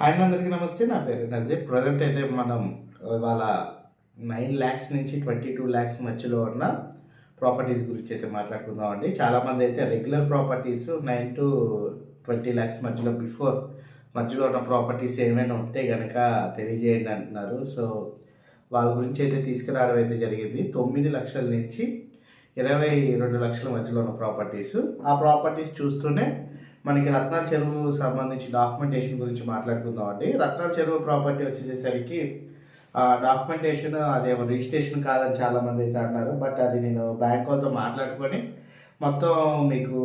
Hi అందరికీ నమస్తే నా పేరు నజీబ్. ప్రజెంట్ అయితే మనం ఇవాళ నైన్ ల్యాక్స్ నుంచి ట్వంటీ టూ ల్యాక్స్ మధ్యలో ఉన్న ప్రాపర్టీస్ గురించి అయితే మాట్లాడుకుందాం అండి చాలామంది అయితే regular properties nine to twenty lakhs మధ్యలో బిఫోర్ మధ్యలో ఉన్న ప్రాపర్టీస్ ఏమైనా ఉంటే కనుక తెలియజేయండి అంటున్నారు. సో వాళ్ళ గురించి అయితే తీసుకురావడం అయితే జరిగింది. తొమ్మిది లక్షల నుంచి ఇరవై రెండు లక్షల మధ్యలో ఉన్న ప్రాపర్టీస్. ఆ ప్రాపర్టీస్ చూస్తూనే మనకి రత్నాల చెరువు సంబంధించి డాక్యుమెంటేషన్ గురించి మాట్లాడుకుందాం అండి రత్నాల చెరువు ప్రాపర్టీ వచ్చేసరికి డాక్యుమెంటేషన్ అదేమో రిజిస్ట్రేషన్ కాదని చాలా మంది అయితే అన్నారు. బట్ అది నేను బ్యాంక్ వాళ్ళతో మాట్లాడుకొని మొత్తం మీకు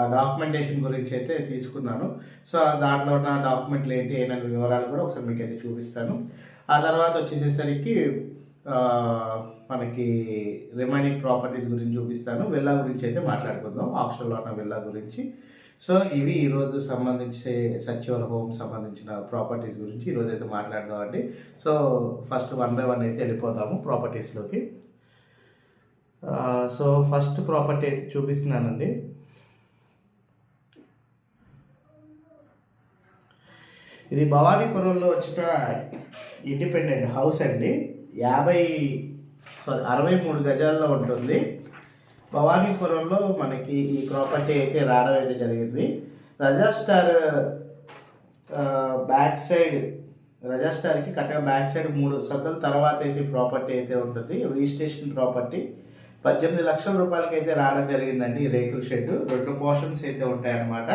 ఆ డాక్యుమెంటేషన్ గురించి అయితే తీసుకున్నాను. సో దాంట్లో ఉన్న డాక్యుమెంట్లు ఏంటి ఏమైనా వివరాలు కూడా ఒకసారి మీకు అయితే చూపిస్తాను. ఆ తర్వాత వచ్చేసేసరికి మనకి రిమైనింగ్ ప్రాపర్టీస్ గురించి చూపిస్తాను. విల్లా గురించి అయితే మాట్లాడుకుందాం. ఆప్షన్లో ఉన్న విల్లా గురించి. సో ఇవి ఈరోజు సంబంధించే సచివర్ హోమ్ సంబంధించిన ప్రాపర్టీస్ గురించి ఈరోజు అయితే మాట్లాడదామండి. So first one by one అయితే వెళ్ళిపోదాము ప్రాపర్టీస్లోకి సో ఫస్ట్ ప్రాపర్టీ అయితే చూపిస్తున్నానండి. ఇది భవానీపురంలో వచ్చిన ఇండిపెండెంట్ హౌస్ అండి. యాభై సారీ అరవై మూడు గజాల్లో ఉంటుంది. భవానీపురంలో మనకి ఈ ప్రాపర్టీ అయితే రావడం అయితే జరిగింది. రజాస్టార్ బ్యాక్ సైడ్ రజాస్టార్కి కరెక్ట్గా బ్యాక్ సైడ్ మూడు సంతల తర్వాత అయితే ప్రాపర్టీ అయితే ఉంటుంది. రిజిస్ట్రేషన్ ప్రాపర్టీ పద్దెనిమిది లక్షల రూపాయలకి అయితే రావడం జరిగిందండి ఈ రేకుల షెడ్ రెండు పోర్షన్స్ అయితే ఉంటాయన్నమాట.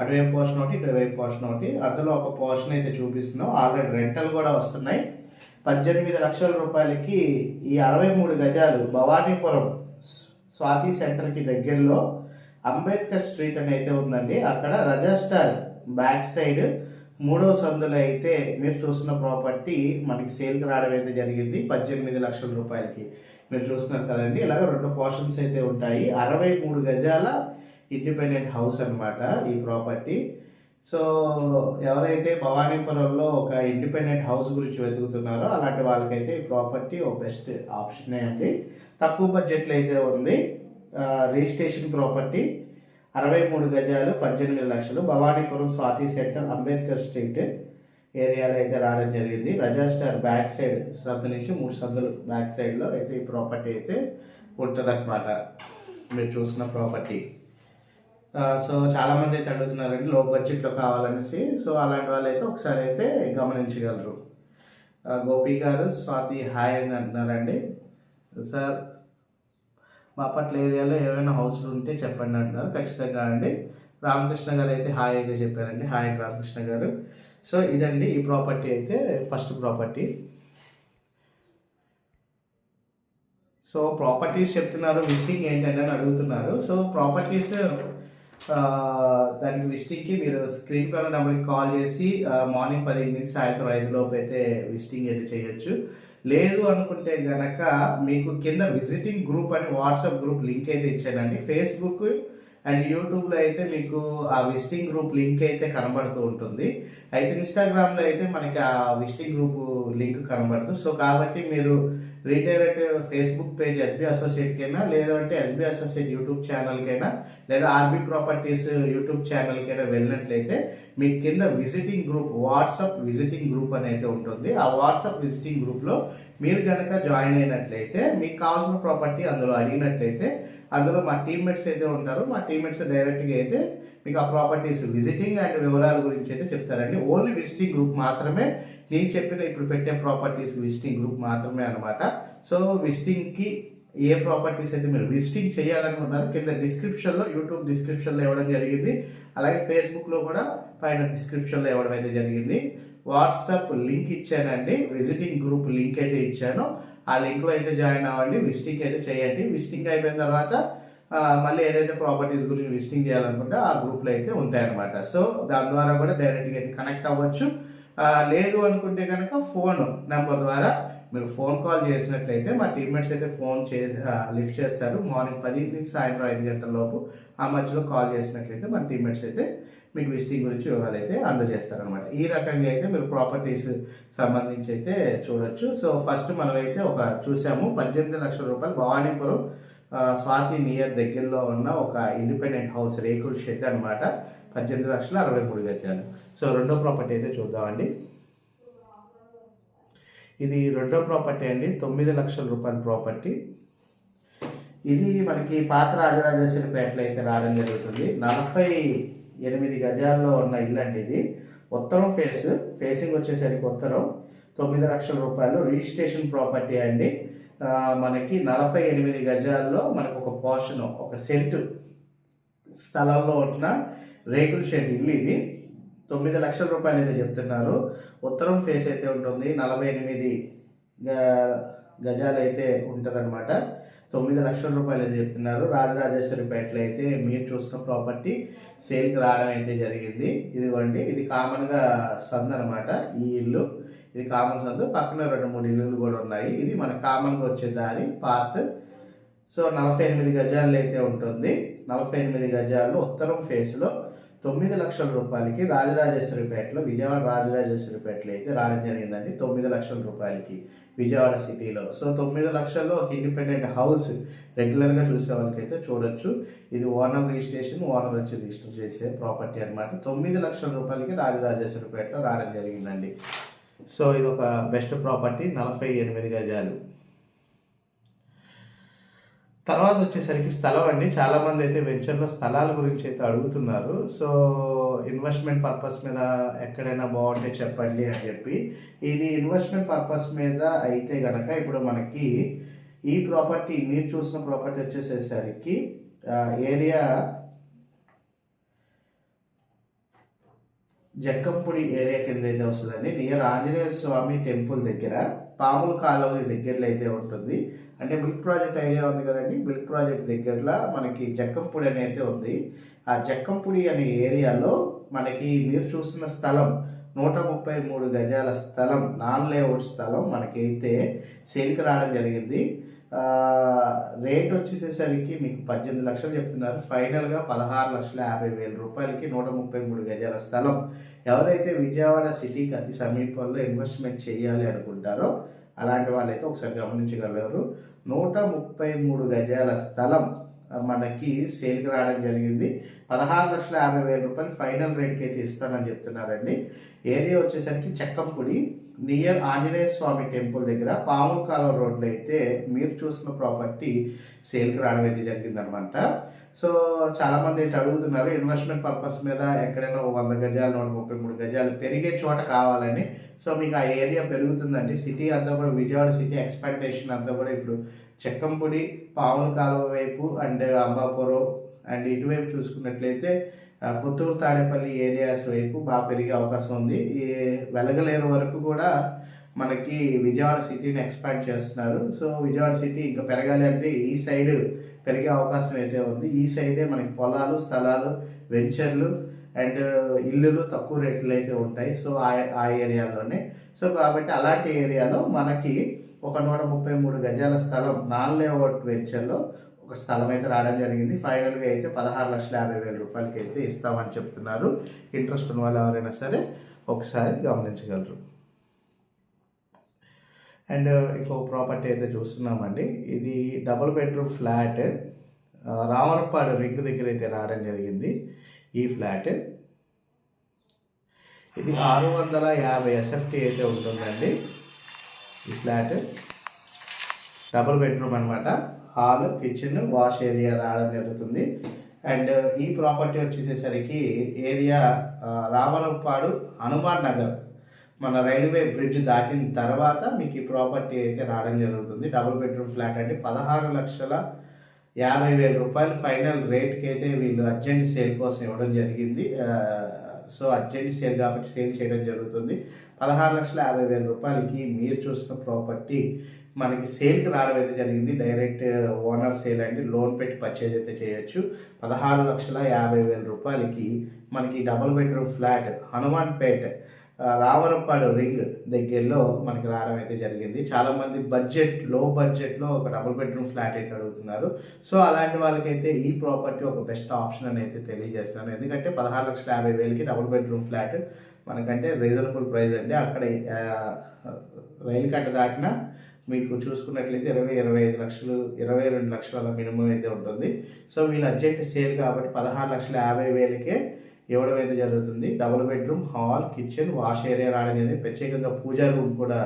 అటువైపు పోర్షన్ ఒకటి ఇటువైపు పోర్షన్ ఒకటి. అందులో ఒక పోర్షన్ అయితే చూపిస్తున్నాం. ఆల్రెడీ రెంటల్ కూడా వస్తున్నాయి. పద్దెనిమిది లక్షల రూపాయలకి ఈ అరవై మూడు గజాలు భవానీపురం స్వాతి సెంటర్కి దగ్గరలో అంబేద్కర్ స్ట్రీట్ అని అయితే ఉందండి. అక్కడ రజాస్టార్ బ్యాక్ సైడ్ మూడో సందులో అయితే మీరు చూస్తున్న ప్రాపర్టీ మనకి సేల్కి రావడం అయితే జరిగింది. పద్దెనిమిది లక్షల రూపాయలకి మీరు చూస్తున్నారు కదండి. ఇలాగ రెండు పోర్షన్స్ అయితే ఉంటాయి. అరవై మూడు గజాల ఇండిపెండెంట్ హౌస్ అనమాట ఈ ప్రాపర్టీ. సో ఎవరైతే భవానీపురంలో ఒక ఇండిపెండెంట్ హౌస్ గురించి వెతుకుతున్నారో అలాంటి వాళ్ళకైతే ఈ ప్రాపర్టీ ఒక బెస్ట్ ఆప్షనే అండి. తక్కువ బడ్జెట్లో అయితే ఉంది. రిజిస్ట్రేషన్ ప్రాపర్టీ అరవై మూడు గజాలు పద్దెనిమిది లక్షలు. భవానీపురం స్వాతి సెంటర్ అంబేద్కర్ స్ట్రీట్ ఏరియాలో అయితే రావడం జరిగింది. రజాస్టార్ బ్యాక్ సైడ్ సందు నుంచి మూడు సందులు బ్యాక్ సైడ్లో అయితే ఈ ప్రాపర్టీ అయితే ఉంటుందన్నమాట. మీరు చూసిన ప్రాపర్టీ. సో చాలా మంది అయితే అడుగుతున్నారండి లో బడ్జెట్లో కావాలనేసి. సో అలాంటి వాళ్ళు అయితే ఒకసారి అయితే గమనించగలరు. గోపి గారు స్వాతి హాయ్ అని అంటున్నారండి. సార్ బాపట్ల ఏరియాలో ఏమైనా హౌస్లు ఉంటే చెప్పండి అంటున్నారు. ఖచ్చితంగా అండి. రామకృష్ణ గారు అయితే హాయ్ అయితే చెప్పారండి. హాయ్ అండి రామకృష్ణ గారు. సో ఇదండి ఈ ప్రాపర్టీ అయితే ఫస్ట్ ప్రాపర్టీ. సో ప్రాపర్టీస్ చెప్తున్నారు విజిటింగ్ ఏంటంటే అని అడుగుతున్నారు. సో ప్రాపర్టీస్ దానికి విజిటింగ్కి మీరు స్క్రీన్ పైన నెంబర్కి కాల్ చేసి మార్నింగ్ పది నుంచి సాయంత్రం ఐదు లోపు అయితే విజిటింగ్ అయితే చేయొచ్చు. లేదు అనుకుంటే గనక మీకు కింద విజిటింగ్ గ్రూప్ అని వాట్సాప్ గ్రూప్ లింక్ అయితే ఇచ్చానండి. ఫేస్బుక్ అండ్ యూట్యూబ్లో అయితే మీకు ఆ విజిటింగ్ గ్రూప్ లింక్ అయితే కనబడుతూ ఉంటుంది. అయితే ఇన్స్టాగ్రామ్లో అయితే మనకి ఆ విజిటింగ్ గ్రూప్ లింక్ కనబడుతుంది సో కాబట్టి మీరు రీడైరెక్ట్ ఫేస్బుక్ పేజ్ ఎస్బీ అసోసియేట్కైనా లేదంటే ఎస్బీ అసోసియేట్ యూట్యూబ్ ఛానల్కైనా లేదా ఆర్బీ ప్రాపర్టీస్ యూట్యూబ్ ఛానల్కైనా వెళ్ళినట్లయితే మీ కింద visiting group WhatsApp visiting group అనేది ఉంటుంది. ఆ వాట్సాప్ విజిటింగ్ గ్రూప్లో మీరు కనుక జాయిన్ అయినట్లయితే మీకు కావాల్సిన ప్రాపర్టీ అందులో అడిగినట్లయితే అందులో మా టీమ్మేట్స్ అయితే ఉంటారు. మా టీమ్మేట్స్ డైరెక్ట్గా అయితే మీకు ఆ ప్రాపర్టీస్ విజిటింగ్ అండ్ వివరాల గురించి అయితే చెప్తారండి. ఓన్లీ విజిటింగ్ గ్రూప్ మాత్రమే. నేను చెప్పిన ఇప్పుడు పెట్టే ప్రాపర్టీస్ విజిటింగ్ గ్రూప్ మాత్రమే అనమాట సో విజిటింగ్కి ఏ ప్రాపర్టీస్ అయితే మీరు విజిటింగ్ చేయాలనుకున్నారో కింద డిస్క్రిప్షన్లో యూట్యూబ్ డిస్క్రిప్షన్లో ఇవ్వడం జరిగింది. అలాగే ఫేస్బుక్లో కూడా పైన డిస్క్రిప్షన్లో ఇవ్వడం అయితే జరిగింది. వాట్సాప్ లింక్ ఇచ్చానండి. విజిటింగ్ గ్రూప్ లింక్ అయితే ఇచ్చాను. ఆ లింక్లో అయితే జాయిన్ అవ్వండి విజిటింగ్ అయితే చేయండి. విజిటింగ్ అయిపోయిన తర్వాత మళ్ళీ ఏదైతే ప్రాపర్టీస్ గురించి విజిటింగ్ చేయాలనుకుంటే ఆ గ్రూప్లో అయితే ఉంటాయన్నమాట. సో దాని ద్వారా కూడా డైరెక్ట్గా అయితే కనెక్ట్ అవ్వచ్చు. లేదు అనుకుంటే కనుక ఫోన్ నెంబర్ ద్వారా మీరు ఫోన్ కాల్ చేసినట్లయితే మా టీమ్మేట్స్ అయితే ఫోన్ చే లిఫ్ట్ చేస్తారు. మార్నింగ్ పది నుంచి సాయంత్రం ఐదు గంటల లోపు ఆ మధ్యలో కాల్ చేసినట్లయితే మా టీమ్మేట్స్ అయితే మీకు విజిటింగ్ గురించి వివరాలు అయితే అందజేస్తారనమాట ఈ రకంగా అయితే మీరు ప్రాపర్టీస్ సంబంధించి అయితే చూడొచ్చు. సో ఫస్ట్ మనమైతే ఒక చూసాము పద్దెనిమిది లక్షల రూపాయలు భవానీపురం స్వాతి నియర్ దగ్గరలో ఉన్న ఒక ఇండిపెండెంట్ హౌస్ రేకుల్ షెడ్ అనమాట పద్దెనిమిది లక్షల అరవై మూడు గజాలు. సో రెండో ప్రాపర్టీ అయితే చూద్దామండి. ఇది రెండో ప్రాపర్టీ అండి తొమ్మిది లక్షల రూపాయల ప్రాపర్టీ. ఇది మనకి పాత రాజరాజేశ్వరిపేటలో అయితే రావడం జరుగుతుంది. నలభై ఎనిమిది గజాల్లో ఉన్న ఇల్లు అండి ఇది. ఉత్తరం ఫేస్ ఫేసింగ్ వచ్చేసరికి ఉత్తరం. తొమ్మిది లక్షల రూపాయలు రిజిస్ట్రేషన్ ప్రాపర్టీ అండి. మనకి నలభై ఎనిమిది గజాల్లో మనకు ఒక పోర్షన్ ఒక సెంటు స్థలంలో ఉన్న రేకుల షెడ్ ఇల్లు ఇది. తొమ్మిది లక్షల రూపాయలు అయితే చెప్తున్నారు. ఉత్తరం ఫేస్ అయితే ఉంటుంది. నలభై ఎనిమిది గ- గజాలు అయితే ఉంటుందన్నమాట. తొమ్మిది లక్షల రూపాయలు చెప్తున్నారు. రాజరాజేశ్వరిపేటలో అయితే మీరు చూసిన ప్రాపర్టీ సేల్కి రావడం అయితే జరిగింది. ఇదిగోండి ఇది కామన్గా సంద్ అనమాట ఈ ఇల్లు. ఇది కామన్ సందు. పక్కన రెండు మూడు ఇల్లులు కూడా ఉన్నాయి. ఇది మన కామన్గా వచ్చే దారి పాత్. సో నలభై ఎనిమిది గజాల్లో అయితే ఉంటుంది. నలభై ఎనిమిది గజాల్లో ఉత్తరం ఫేస్లో తొమ్మిది లక్షల రూపాయలకి రాజరాజేశ్వరిపేటలో విజయవాడ రాజరాజేశ్వరిపేటలో అయితే రావడం జరిగిందండి. తొమ్మిది లక్షల రూపాయలకి విజయవాడ సిటీలో. సో తొమ్మిది లక్షల్లో ఒక ఇండిపెండెంట్ హౌస్ రెగ్యులర్గా చూసే వాళ్ళకైతే చూడొచ్చు. ఇది ఓనర్ రిజిస్ట్రేషన్ ఓనర్ వచ్చి రిజిస్టర్ చేసే ప్రాపర్టీ అనమాట తొమ్మిది లక్షల రూపాయలకి రాజరాజేశ్వరిపేటలో రావడం జరిగిందండి. సో ఇది ఒక బెస్ట్ ప్రాపర్టీ. నలభై ఎనిమిది గజాలు. తర్వాత వచ్చేసరికి స్థలం అండి. చాలా మంది అయితే వెంచర్లో స్థలాల గురించి అయితే అడుగుతున్నారు. సో ఇన్వెస్ట్మెంట్ పర్పస్ మీద ఎక్కడైనా బాగుంటే చెప్పండి అని చెప్పి. ఇది ఇన్వెస్ట్మెంట్ పర్పస్ మీద అయితే గనక ఇప్పుడు మనకి ఈ ప్రాపర్టీ మీరు చూసిన ప్రాపర్టీ వచ్చేసేసరికి ఏరియా జక్కంపుడి ఏరియా కింద అయితే వస్తుందండి. నియర్ ఆంజనేయ స్వామి టెంపుల్ దగ్గర పాముల కాలువ దగ్గరలో అయితే ఉంటుంది. అంటే మిల్క్ ప్రాజెక్ట్ ఐడియా ఉంది కదండి. మిల్క్ ప్రాజెక్ట్ దగ్గరలో మనకి జక్కంపూడి అనేది ఉంది. ఆ జక్కంపూడి అనే ఏరియాలో మనకి మీరు చూస్తున్న స్థలం నూట ముప్పై మూడు గజాల స్థలం నాన్ లేఅవుట్ స్థలం మనకైతే సేల్కి రావడం జరిగింది. రేట్ వచ్చేసేసరికి మీకు పద్దెనిమిది లక్షలు చెప్తున్నారు. ఫైనల్గా పదహారు లక్షల యాభై వేల రూపాయలకి నూట ముప్పై మూడు గజాల స్థలం. ఎవరైతే విజయవాడ సిటీకి అతి సమీపంలో ఇన్వెస్ట్మెంట్ చేయాలి అనుకుంటారో అలాంటి వాళ్ళైతే ఒకసారి గమనించగలరు. నూట ముప్పై మూడు గజాల స్థలం మనకి సేల్కి రావడం జరిగింది. పదహారు లక్షల యాభై వేల రూపాయలు ఫైనల్ రేట్కి అయితే ఇస్తానని చెప్తున్నారండి. ఏరియా వచ్చేసరికి చెక్కంపుడి నియర్ ఆంజనేయ స్వామి టెంపుల్ దగ్గర పాముల రోడ్లో అయితే మీరు చూసిన ప్రాపర్టీ సేల్కి రావడం అయితే జరిగిందనమాట. సో చాలామంది అయితే అడుగుతున్నారు ఇన్వెస్ట్మెంట్ పర్పస్ మీద ఎక్కడైనా వంద గజాలు నూట ముప్పై మూడు గజాలు పెరిగే చోట కావాలని. సో మీకు ఆ ఏరియా పెరుగుతుందండి. సిటీ అంతా కూడా విజయవాడ సిటీ ఎక్స్పెక్టేషన్ అంతా కూడా ఇప్పుడు చెక్కంపొడి పావుల కాలువ వైపు అండ్ అంబాపురం అండ్ ఇటువైపు చూసుకున్నట్లయితే పుత్తూరు తాడేపల్లి ఏరియాస్ వైపు బాగా పెరిగే అవకాశం ఉంది. ఈ వెలగలేరు వరకు కూడా మనకి విజయవాడ సిటీని ఎక్స్పాండ్ చేస్తున్నారు. సో విజయవాడ సిటీ ఇంకా పెరగాలి అంటే ఈ సైడ్ పెరిగే అవకాశం అయితే ఉంది. ఈ సైడే మనకి పొలాలు స్థలాలు వెంచర్లు అండ్ ఇల్లులు తక్కువ రేట్లు అయితే ఉంటాయి. సో ఆ ఏరియాలోనే. సో కాబట్టి అలాంటి ఏరియాలో మనకి ఒక నూట ముప్పై మూడు గజాల స్థలం నాన్ లేఅవుట్ వెంచర్లో ఒక స్థలం అయితే రావడం జరిగింది. ఫైనల్గా అయితే పదహారు లక్షల యాభై వేల రూపాయలకి అయితే ఇస్తామని చెప్తున్నారు. ఇంట్రెస్ట్ ఉన్న వాళ్ళు ఎవరైనా సరే ఒకసారి గమనించగలరు. అండ్ ఇంకో ప్రాపర్టీ అయితే చూస్తున్నామండి. ఇది double bedroom flat. Ramarapadu ring దగ్గర అయితే రావడం జరిగింది ఈ ఫ్లాట్. ఇది ఆరు వందల యాభై ఎస్ఎఫ్టీ అయితే ఉంటుందండి ఈ ఫ్లాట్. డబుల్ బెడ్రూమ్ అనమాట హాల్ కిచెన్ వాష్ ఏరియా రావడం జరుగుతుంది. అండ్ ఈ ప్రాపర్టీ వచ్చేసరికి ఏరియా ఆ, రామరపాడు హనుమాన్ నగర్. మన రైల్వే బ్రిడ్జ్ దాటిన తర్వాత మీకు ఈ ప్రాపర్టీ అయితే రావడం జరుగుతుంది. డబుల్ బెడ్రూమ్ ఫ్లాట్ అంటే పదహారు లక్షల యాభై వేల రూపాయలు ఫైనల్ రేట్కి అయితే వీళ్ళు అర్జెంట్ సేల్ కోసం ఇవ్వడం జరిగింది. సో అర్జెంట్ సేల్ కాబట్టి సేల్ చేయడం జరుగుతుంది. పదహారు లక్షల యాభై వేల రూపాయలకి మీరు చూసిన ప్రాపర్టీ మనకి సేల్కి రావడం అయితే జరిగింది. డైరెక్ట్ ఓనర్ సేల్ అంటే లోన్ పెట్టి పర్చేజ్ అయితే చేయొచ్చు. పదహారు లక్షల యాభై వేల రూపాయలకి మనకి డబుల్ బెడ్రూమ్ ఫ్లాట్ హనుమాన్పేట్ ఆ, రింగ్ దగ్గరలో మనకి రావడం అయితే జరిగింది. చాలామంది బడ్జెట్లో బడ్జెట్లో ఒక డబుల్ బెడ్రూమ్ ఫ్లాట్ అయితే అడుగుతున్నారు. సో అలాంటి వాళ్ళకైతే ఈ ప్రాపర్టీ ఒక బెస్ట్ ఆప్షన్ అని అయితే తెలియజేస్తున్నాను ఎందుకంటే పదహారు లక్షల యాభై వేలకి డబుల్ బెడ్రూమ్ ఫ్లాట్ మనకంటే రీజనబుల్ ప్రైస్ అండి. అక్కడ రైలు కట్ట దాటిన మీకు చూసుకున్నట్లయితే ఇరవై ఇరవై ఐదు లక్షలు ఇరవై రెండు లక్షల మినిమం అయితే ఉంటుంది. సో వీళ్ళు అర్జెంట్ సేల్ కాబట్టి పదహారు లక్షల యాభై వేలకే ఇవ్వడం అయితే జరుగుతుంది. Double bedroom hall kitchen wash area రావడం అనేది ప్రత్యేకంగా పూజా రూమ్ కూడా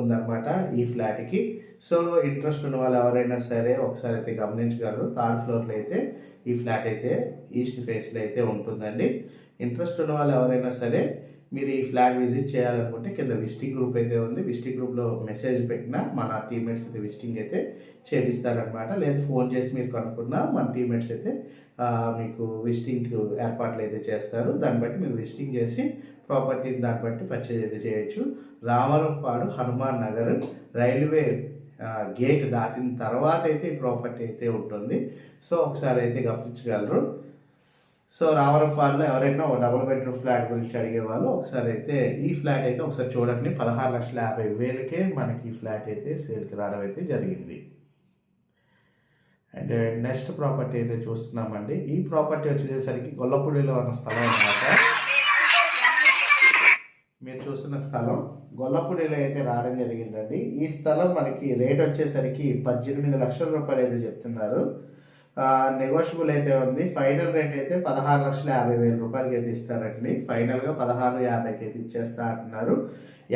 ఉందన్నమాట ఈ ఫ్లాట్కి సో ఇంట్రెస్ట్ ఉన్న వాళ్ళు ఎవరైనా సరే ఒకసారి అయితే గమనించగలరు. థర్డ్ ఫ్లోర్లో అయితే ఈ ఫ్లాట్ అయితే ఈస్ట్ ఫేస్లో అయితే ఉంటుందండి. ఇంట్రెస్ట్ ఉన్న వాళ్ళు ఎవరైనా సరే మీరు ఈ ఫ్లాట్ విజిట్ చేయాలనుకుంటే కింద విజిటింగ్ గ్రూప్ అయితే ఉంది. విజిటింగ్ గ్రూప్లో మెసేజ్ పెట్టినా మన టీమ్మేట్స్ అయితే విజిటింగ్ అయితే చేపిస్తారనమాట లేదా ఫోన్ చేసి మీరు కనుక్కున్నా మన టీమ్మేట్స్ అయితే మీకు విజిటింగ్ ఏర్పాట్లు అయితే చేస్తారు. దాన్ని బట్టి మీరు విజిటింగ్ చేసి ప్రాపర్టీని దాన్ని బట్టి పర్చేజ్ అయితే చేయొచ్చు. రామరపాడు హనుమాన్ నగర్ రైల్వే గేట్ దాటిన తర్వాత అయితే ఈ ప్రాపర్టీ అయితే ఉంటుంది. సో ఒకసారి అయితే గమనించగలరు. సో రావరపాడులో ఎవరైనా ఒక డబుల్ బెడ్రూమ్ ఫ్లాట్ గురించి అడిగేవాళ్ళు ఒకసారి అయితే ఈ ఫ్లాట్ అయితే ఒకసారి చూడండి. పదహారు లక్షల యాభై వేలకే మనకి ఈ ఫ్లాట్ అయితే సేల్కి రావడం అయితే జరిగింది. అండ్ నెక్స్ట్ ప్రాపర్టీ అయితే చూస్తున్నామండి. ఈ ప్రాపర్టీ వచ్చేసరికి గొల్లపూడిలో ఉన్న స్థలం అన్నమాట. మీరు చూస్తున్న స్థలం గొల్లపూడిలో అయితే రావడం జరిగిందండి. ఈ స్థలం మనకి రేట్ వచ్చేసరికి పద్దెనిమిది లక్షల రూపాయలు అయితే చెప్తున్నారు. నెగోషియబుల్ అయితే ఉంది. ఫైనల్ రేట్ అయితే పదహారు లక్షల యాభై వేల రూపాయలకి అయితే ఇస్తారండి ఫైనల్గా పదహారు యాభైకి అయితే ఇచ్చేస్తా అంటున్నారు.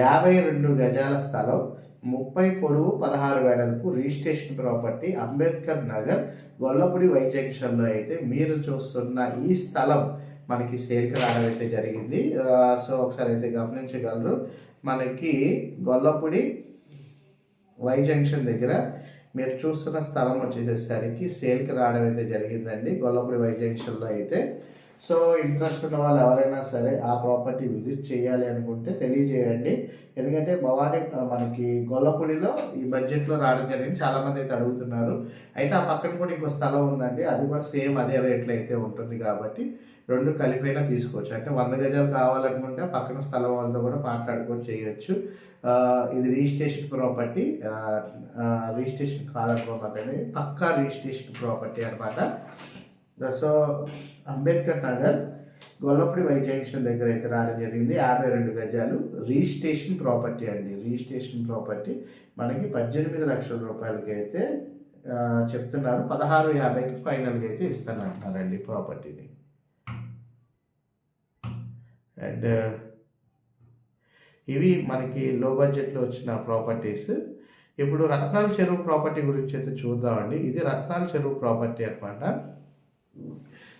యాభై రెండు గజాల స్థలం ముప్పై పొడవు పదహారు వెడల్పు registration property Ambedkar Nagar Gollapudi Y జంక్షన్లో అయితే మీరు చూస్తున్న ఈ స్థలం మనకి సేల్కి రావడం అయితే జరిగింది. సో ఒకసారి అయితే గమనించగలరు. మనకి గొల్లపూడి వై జంక్షన్ దగ్గర మీరు చూస్తున్న స్థలం వచ్చేసేసరికి సేల్కి రావడం అయితే జరిగిందండి. గొల్లపూడి వై జంక్షన్లో అయితే. సో ఇంట్రెస్ట్ ఉన్న వాళ్ళు ఎవరైనా సరే ఆ ప్రాపర్టీ విజిట్ చేయాలి అనుకుంటే తెలియజేయండి. ఎందుకంటే భవానీ మనకి గొల్లపూడిలో ఈ బడ్జెట్లో రావడం జరిగింది. చాలామంది అయితే అడుగుతున్నారు. అయితే ఆ పక్కన కూడా ఇంకో స్థలం ఉందండి. అది కూడా సేమ్ అదే రేట్లో అయితే ఉంటుంది కాబట్టి రెండు కలిపైనా తీసుకోవచ్చు. అంటే వంద గజాలు కావాలనుకుంటే పక్కన స్థలం వాళ్ళతో కూడా మాట్లాడుకొని చేయొచ్చు. ఇది రిజిస్ట్రేషన్ ప్రాపర్టీ రిజిస్ట్రేషన్ కాదనుకోమాట పక్కా రిజిస్ట్రేషన్ ప్రాపర్టీ అనమాట so Ambedkar Nagar Gollapudi Y junction దగ్గర అయితే రావడం జరిగింది. యాభై రెండు గజాలు రిజిస్ట్రేషన్ ప్రాపర్టీ అండి. రిజిస్ట్రేషన్ ప్రాపర్టీ మనకి పద్దెనిమిది లక్షల రూపాయలకి అయితే చెప్తున్నారు. పదహారు యాభైకి ఫైనల్గా అయితే ఇస్తానంటున్నారండి ప్రాపర్టీని. అండ్ ఇవి మనకి లో బడ్జెట్లో వచ్చిన ప్రాపర్టీస్. ఇప్పుడు రత్నాల చెరువు ప్రాపర్టీ గురించి అయితే చూద్దామండి. ఇది రత్నాల చెరువు ప్రాపర్టీ అనమాట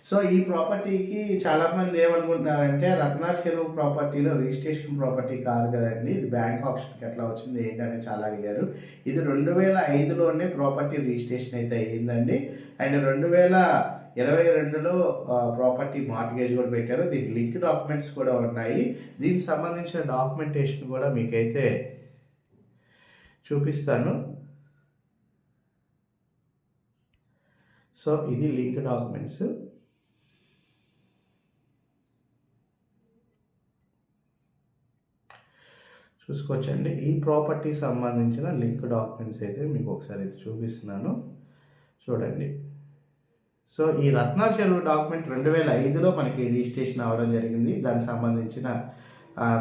సో ఈ ప్రాపర్టీకి చాలామంది ఏమనుకుంటున్నారంటే రత్నాల చెరువు ప్రాపర్టీలో రిజిస్ట్రేషన్ ప్రాపర్టీ కాదు కదండి. ఇది బ్యాంక్ ఆప్షన్కి ఎట్లా వచ్చింది ఏంటని చాలా అడిగారు. ఇది రెండు వేల ఐదులోనే ప్రాపర్టీ రిజిస్ట్రేషన్ అయితే అయ్యిందండి. అండ్ రెండు వేల ఇరవై రెండులో ప్రాపర్టీ మార్టిగేజ్ కూడా పెట్టారు. దీనికి లింక్ డాక్యుమెంట్స్ కూడా ఉన్నాయి. దీనికి సంబంధించిన డాక్యుమెంటేషన్ కూడా మీకైతే చూపిస్తాను. సో ఇది లింక్ డాక్యుమెంట్స్. చూసుకోవచ్చండి. ఈ ప్రాపర్టీ సంబంధించిన లింక్ డాక్యుమెంట్స్ అయితే మీకు ఒకసారి అయితే చూపిస్తున్నాను. చూడండి. సో ఈ రత్నా చెరువు డాక్యుమెంట్ రెండు వేల ఐదులో మనకి రిజిస్ట్రేషన్ అవ్వడం జరిగింది. దానికి సంబంధించిన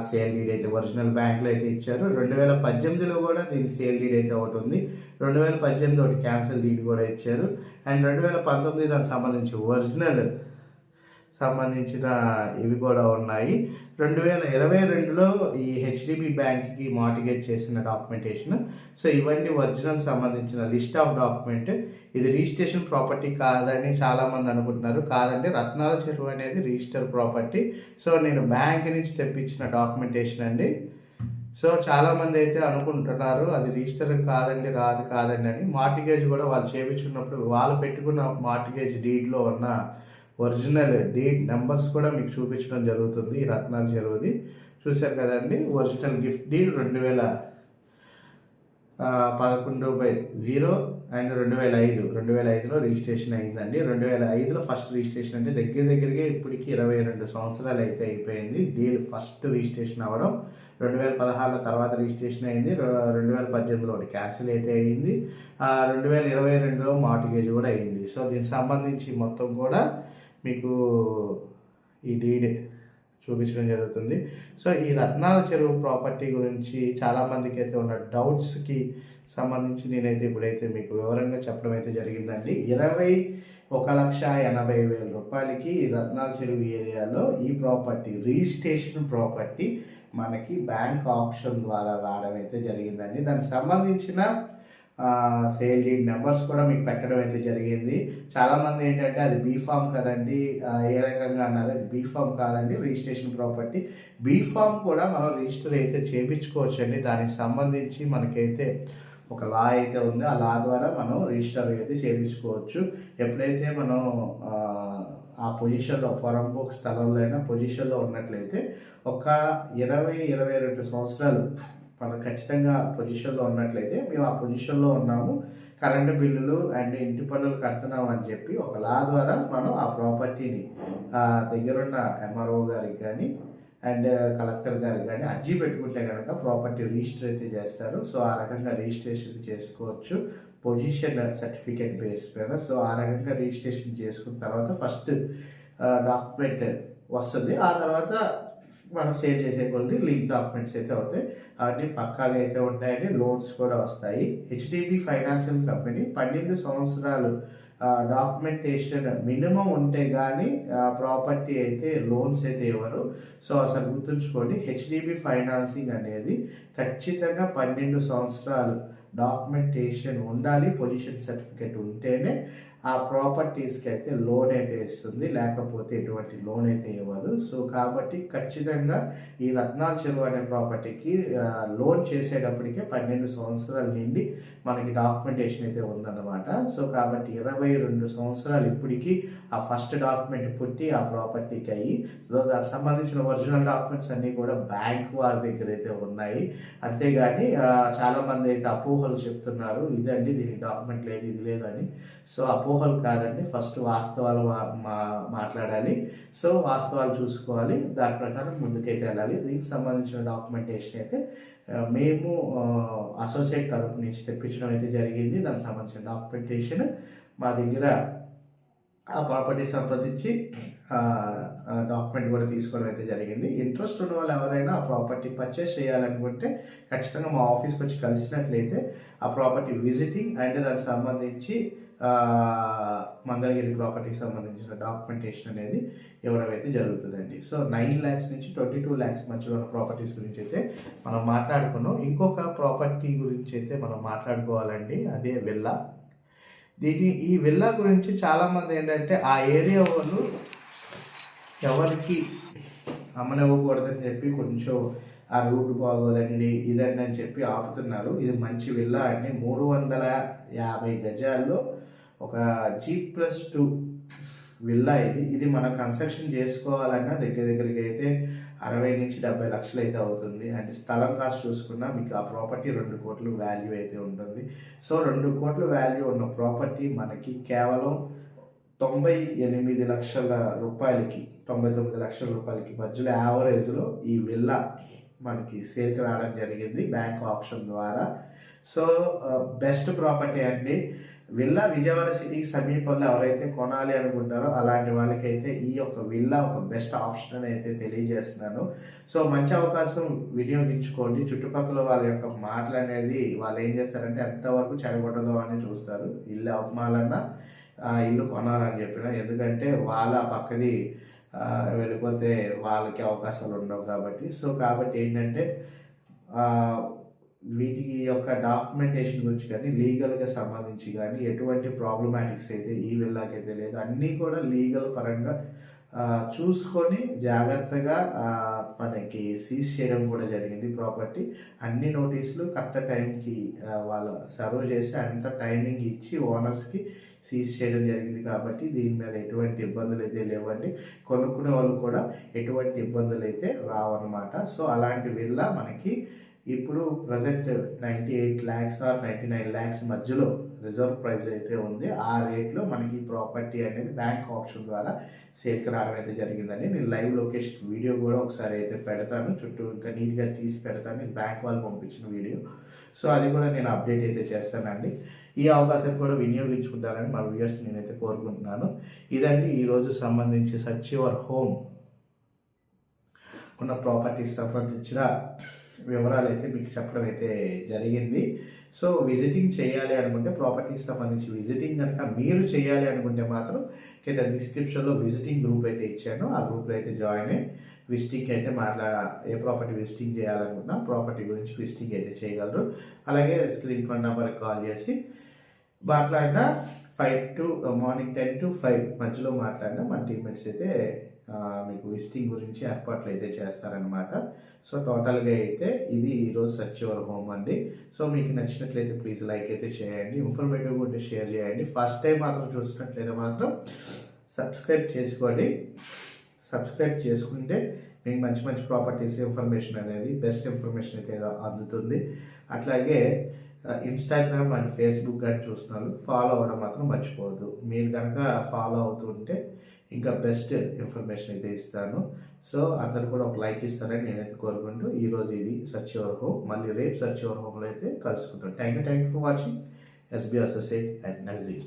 సేల్ డీడ్ అయితే ఒరిజినల్ బ్యాంకులు అయితే ఇచ్చారు. రెండు వేల పద్దెనిమిదిలో కూడా దీని సేల్ డీడ్ అయితే ఒకటి ఉంది. రెండు వేల పద్దెనిమిది ఒకటి క్యాన్సిల్ డీడ్ కూడా ఇచ్చారు. అండ్ రెండు వేల పంతొమ్మిది దానికి సంబంధించి ఒరిజినల్ సంబంధించిన ఇవి కూడా ఉన్నాయి. రెండు వేల ఇరవై రెండులో ఈ హెచ్డిబి బ్యాంక్కి మార్టిగేజ్ చేసిన డాక్యుమెంటేషన్. సో ఇవన్నీ ఒరిజినల్ సంబంధించిన లిస్ట్ ఆఫ్ డాక్యుమెంట్. ఇది రిజిస్ట్రేషన్ ప్రాపర్టీ కాదని చాలామంది అనుకుంటున్నారు. కాదండి రత్నాల చెరువు అనేది రిజిస్టర్ ప్రాపర్టీ. సో నేను బ్యాంక్ నుంచి తెప్పించిన డాక్యుమెంటేషన్ అండి. సో చాలామంది అయితే అనుకుంటున్నారు అది రిజిస్టర్ కాదండి రాదు కాదండి అని. మార్టిగేజ్ కూడా వాళ్ళు చేయించుకున్నప్పుడు వాళ్ళు పెట్టుకున్న మార్టిగేజ్ డీడ్లో ఉన్న ఒరిజినల్ డేట్ నెంబర్స్ కూడా మీకు చూపించడం జరుగుతుంది ఈ రత్నాల చెరువుది చూశారు కదండి ఒరిజినల్ గిఫ్ట్ డీడ్ రెండు వేల పదకొండు బై జీరో అండ్ రెండు వేల ఐదు. రెండు వేల ఐదులో రిజిస్ట్రేషన్ అయిందండి. రెండు వేల ఐదులో ఫస్ట్ రిజిస్ట్రేషన్ అంటే దగ్గర దగ్గరగా ఇప్పటికి ఇరవై రెండు సంవత్సరాలు అయితే అయిపోయింది. డీల్ ఫస్ట్ రిజిస్ట్రేషన్ అవ్వడం రెండు వేల పదహారులో తర్వాత రిజిస్ట్రేషన్ అయింది. రెండు వేల పద్దెనిమిదిలో ఒకటి క్యాన్సిల్ అయితే అయింది. రెండు వేల ఇరవై రెండులో మార్టిగేజ్ కూడా అయింది. సో దీనికి సంబంధించి మొత్తం కూడా మీకు ఈ డీడ్ చూపించడం జరుగుతుంది. సో ఈ రత్నాల చెరువు ప్రాపర్టీ గురించి చాలామందికి అయితే ఉన్న డౌట్స్కి సంబంధించి నేనైతే ఇప్పుడైతే మీకు వివరంగా చెప్పడం అయితే జరిగిందండి. ఇరవై ఒక లక్ష ఎనభై వేల రూపాయలకి రత్నాల చెరువు ఏరియాలో ఈ ప్రాపర్టీ రిజిస్ట్రేషన్ ప్రాపర్టీ మనకి బ్యాంక్ ఆప్షన్ ద్వారా రావడం అయితే జరిగిందండి. దానికి సంబంధించిన సేల్ లీడ్ నెంబర్స్ కూడా మీకు పెట్టడం అయితే జరిగింది. చాలామంది ఏంటంటే అది బీఫామ్ కదండి ఏ రకంగా అన్నారు అది బీ ఫామ్ కాదండి రిజిస్ట్రేషన్ ప్రాపర్టీ. బీ ఫామ్ కూడా మనం రిజిస్టర్ అయితే చేయించుకోవచ్చు అండి దానికి సంబంధించి మనకైతే ఒక లా అయితే ఉంది. ఆ లా ద్వారా మనం రిజిస్టర్ అయితే చేయించుకోవచ్చు. ఎప్పుడైతే మనం ఆ, పొజిషన్లో పొజిషన్లో పొరంబోక్ స్థలంలో అయినా పొజిషన్లో ఉన్నట్లయితే ఒక ఇరవై ఇరవై రెండు సంవత్సరాలు మనం ఖచ్చితంగా పొజిషన్లో ఉన్నట్లయితే మేము ఆ పొజిషన్లో ఉన్నాము. కరెంటు బిల్లులు అండ్ ఇంటి పన్నులు కడుతున్నాం అని చెప్పి ఒక లా ద్వారా మనం ఆ ప్రాపర్టీని దగ్గరున్న ఎంఆర్ఓ గారికి కానీ అండ్ కలెక్టర్ గారికి కానీ అర్జీ పెట్టుకుంటే కనుక ప్రాపర్టీ రిజిస్టర్ అయితే చేస్తారు. సో ఆ రకంగా రిజిస్ట్రేషన్ చేసుకోవచ్చు. పొజిషన్ సర్టిఫికేట్ బేస్ మీద. సో ఆ రకంగా రిజిస్ట్రేషన్ చేసుకున్న తర్వాత ఫస్ట్ డాక్యుమెంట్ వస్తుంది. ఆ తర్వాత మనం సేవ్ చేసే కొద్ది లింక్ డాక్యుమెంట్స్ అయితే అవుతాయి. అవన్నీ పక్కాగా అయితే ఉంటాయండి లోన్స్ కూడా వస్తాయి. హెచ్డిబి ఫైనాన్షియల్ కంపెనీ పన్నెండు సంవత్సరాలు డాక్యుమెంటేషన్ మినిమం ఉంటే కానీ ప్రాపర్టీ అయితే లోన్స్ అయితే ఇవ్వరు. సో అసలు గుర్తుంచుకోండి హెచ్డిబి ఫైనాన్సింగ్ అనేది ఖచ్చితంగా పన్నెండు సంవత్సరాలు డాక్యుమెంటేషన్ ఉండాలి పొజిషన్ సర్టిఫికేట్ ఉంటేనే. ఆ ప్రాపర్టీస్కి అయితే లోన్ అయితే ఇస్తుంది. లేకపోతే ఎటువంటి లోన్ అయితే ఇవ్వదు. సో కాబట్టి ఖచ్చితంగా ఈ రత్నాల చెరువు అనే ప్రాపర్టీకి లోన్ చేసేటప్పటికే పన్నెండు సంవత్సరాల నుండి మనకి డాక్యుమెంటేషన్ అయితే ఉందన్నమాట. సో కాబట్టి ఇరవై రెండు సంవత్సరాలు ఇప్పటికీ ఆ ఫస్ట్ డాక్యుమెంట్ పుట్టి ఆ ప్రాపర్టీకి అయ్యి సో దానికి సంబంధించిన ఒరిజినల్ డాక్యుమెంట్స్ అన్నీ కూడా బ్యాంక్ వారి దగ్గర అయితే ఉన్నాయి. అంతేగాని చాలామంది అయితే అపోహలు చెప్తున్నారు ఇదండి దీనికి డాక్యుమెంట్ లేదు ఇది లేదని సో సో అపోహలు కాదండి. ఫస్ట్ వాస్తవాలు మా- మా- మాట్లాడాలి. సో వాస్తవాలు చూసుకోవాలి. దాని ప్రకారం ముందుకైతే వెళ్ళాలి. దీనికి సంబంధించిన డాక్యుమెంటేషన్ అయితే మేము అసోసియేట్ తరపు నుంచి తెప్పించడం అయితే జరిగింది. దానికి సంబంధించిన డాక్యుమెంటేషన్ మా దగ్గర ఆ ప్రాపర్టీ సంబంధించి డాక్యుమెంట్ కూడా తీసుకోవడం అయితే జరిగింది. ఇంట్రెస్ట్ ఉన్న వాళ్ళు ఎవరైనా ఆ ప్రాపర్టీ పర్చేస్ చేయాలనుకుంటే ఖచ్చితంగా మా ఆఫీస్కి వచ్చి కలిసినట్లయితే ఆ ప్రాపర్టీ విజిటింగ్ అండ్ దానికి సంబంధించి మంగళగిరి ప్రాపర్టీకి సంబంధించిన డాక్యుమెంటేషన్ అనేది ఇవ్వడం అయితే జరుగుతుందండి. సో నైన్ ల్యాక్స్ నుంచి ట్వంటీ టూ ల్యాక్స్ మధ్యలో ఉన్న ప్రాపర్టీస్ గురించి అయితే మనం మాట్లాడుకున్నాం. ఇంకొక ప్రాపర్టీ గురించి అయితే మనం మాట్లాడుకోవాలండి. అదే విల్లా. దీని ఈ విల్లా గురించి చాలామంది ఏంటంటే ఆ ఏరియా వాళ్ళు ఎవరికి అమ్మనివ్వకూడదని చెప్పి కొంచెం ఆ రూట్ బాగోదండి ఇదండి అని చెప్పి ఆపుతున్నారు. ఇది మంచి విల్లా అండి. మూడు వందల యాభై గజాల్లో ఒక జీ ప్లస్ టూ విల్లా ఇది. ఇది మనం కన్స్ట్రక్షన్ చేసుకోవాలన్నా దగ్గర దగ్గరికి అయితే అరవై నుంచి డెబ్బై లక్షలు అయితే అవుతుంది. అంటే స్థలం కాస్ట్ చూసుకున్నా మీకు ఆ ప్రాపర్టీ రెండు కోట్లు వాల్యూ అయితే ఉంటుంది. సో రెండు కోట్ల వాల్యూ ఉన్న ప్రాపర్టీ మనకి కేవలం తొంభై ఎనిమిది లక్షల రూపాయలకి తొంభై తొమ్మిది లక్షల రూపాయలకి మధ్యలో యావరేజ్లో ఈ విల్లా మనకి సేల్కి రావడం జరిగింది. బ్యాంక్ ఆప్షన్ ద్వారా. సో uh, బెస్ట్ ప్రాపర్టీ అండి. విల్లా విజయవాడ సిటీకి సమీపంలో ఎవరైతే కొనాలి అనుకుంటారో అలాంటి వాళ్ళకైతే ఈ యొక్క విల్లా ఒక బెస్ట్ ఆప్షన్ అని అయితే తెలియజేస్తున్నాను. సో మంచి అవకాశం వినియోగించుకోండి. చుట్టుపక్కల వాళ్ళ యొక్క మాటలు అనేది వాళ్ళు ఏం చేస్తారంటే ఎంతవరకు చెడగొట్టదో అని చూస్తారు. ఇల్లు అవమాలన్నా ఆ, ఇల్లు కొనాలని చెప్పిన. ఎందుకంటే వాళ్ళ పక్కది వెళ్ళిపోతే వాళ్ళకి అవకాశాలు ఉండవు కాబట్టి. సో కాబట్టి ఏంటంటే వీటి వీటికి యొక్క డాక్యుమెంటేషన్ గురించి కానీ లీగల్గా సంబంధించి కానీ ఎటువంటి ప్రాబ్లమాటిక్స్ అయితే ఈ వెళ్ళాకైతే లేదు. అన్నీ కూడా లీగల్ పరంగా చూసుకొని జాగ్రత్తగా మనకి సీజ్ చేయడం కూడా జరిగింది ప్రాపర్టీ. అన్ని నోటీసులు కరెక్ట్ టైంకి వాళ్ళు సర్వ్ చేసి అంత టైమింగ్ ఇచ్చి ఓనర్స్కి సీజ్ చేయడం జరిగింది కాబట్టి దీని మీద ఎటువంటి ఇబ్బందులు అయితే లేవండి. కొనుక్కునే వాళ్ళు కూడా ఎటువంటి ఇబ్బందులు అయితే రావన్నమాట. సో అలాంటి విల్ల మనకి ఇప్పుడు present ninety eight lakhs or ninety nine lakhs మధ్యలో రిజర్వ్ ప్రైస్ అయితే ఉంది ఆ రేట్లో మనకి ప్రాపర్టీ అనేది బ్యాంక్ ఆప్షన్ ద్వారా సేల్కి రావడం అయితే జరిగిందండి. నేను లైవ్ లొకేషన్ వీడియో కూడా ఒకసారి అయితే పెడతాను చుట్టూ ఇంకా నీట్గా తీసి పెడతాను ఇది బ్యాంక్ వాళ్ళు పంపించిన వీడియో. సో అది కూడా నేను అప్డేట్ అయితే చేస్తానండి. ఈ అవకాశం కూడా వినియోగించుకుంటారని మా వ్యూయర్స్ నేనైతే కోరుకుంటున్నాను. ఇదండి ఈరోజు సంబంధించి సచ్ యువర్ హోమ్. ఉన్న ప్రాపర్టీస్ సంబంధించిన వివరాలు అయితే మీకు చెప్పడం అయితే జరిగింది. సో విజిటింగ్ చేయాలి అనుకుంటే ప్రాపర్టీస్ సంబంధించి విజిటింగ్ కనుక మీరు చేయాలి అనుకుంటే మాత్రం కింద డిస్క్రిప్షన్లో విజిటింగ్ గ్రూప్ అయితే ఇచ్చాను. ఆ గ్రూప్లో అయితే జాయిన్ అయ్యి విజిటింగ్ అయితే మాట్లా ఏ ప్రాపర్టీ విజిటింగ్ చేయాలనుకున్నా ప్రాపర్టీ గురించి విజిటింగ్ అయితే చేయగలరు. అలాగే స్క్రీన్ ఫోన్ నెంబర్కి కాల్ చేసి మాట్లాడినా five to morning ten to five మధ్యలో మాట్లాడినా మన టీమ్మేట్స్ అయితే మీకు విజిటింగ్ గురించి ఏర్పాట్లు అయితే చేస్తారనమాట సో టోటల్గా అయితే ఇది ఈరోజు సచ్ యువర్ హోమ్ అండి. సో మీకు నచ్చినట్లయితే ప్లీజ్ లైక్ అయితే చేయండి. ఇన్ఫర్మేటివ్ కూడా షేర్ చేయండి. ఫస్ట్ టైం మాత్రం చూసినట్లయితే మాత్రం సబ్స్క్రైబ్ చేసుకోండి. సబ్స్క్రైబ్ చేసుకుంటే మీకు మంచి మంచి ప్రాపర్టీస్ ఇన్ఫర్మేషన్ అనేది బెస్ట్ ఇన్ఫర్మేషన్ అయితే అందుతుంది. అట్లాగే ఇన్స్టాగ్రామ్ అండ్ ఫేస్బుక్ కానీ చూస్తున్నారు ఫాలో అవ్వడం మాత్రం మర్చిపోవద్దు. మీరు కనుక ఫాలో అవుతుంటే ఇంకా బెస్ట్ ఇన్ఫర్మేషన్ అయితే ఇస్తాను. సో అందరు కూడా ఒక లైక్ ఇస్తారని నేనైతే కోరుకుంటూ ఈరోజు ఇది సచ్ యువర్ హోమ్. మళ్ళీ రేపు సచ్ యువర్ హోమ్లో అయితే కలుసుకుంటాం. Thank you thank you for watching SB associate and Nazeer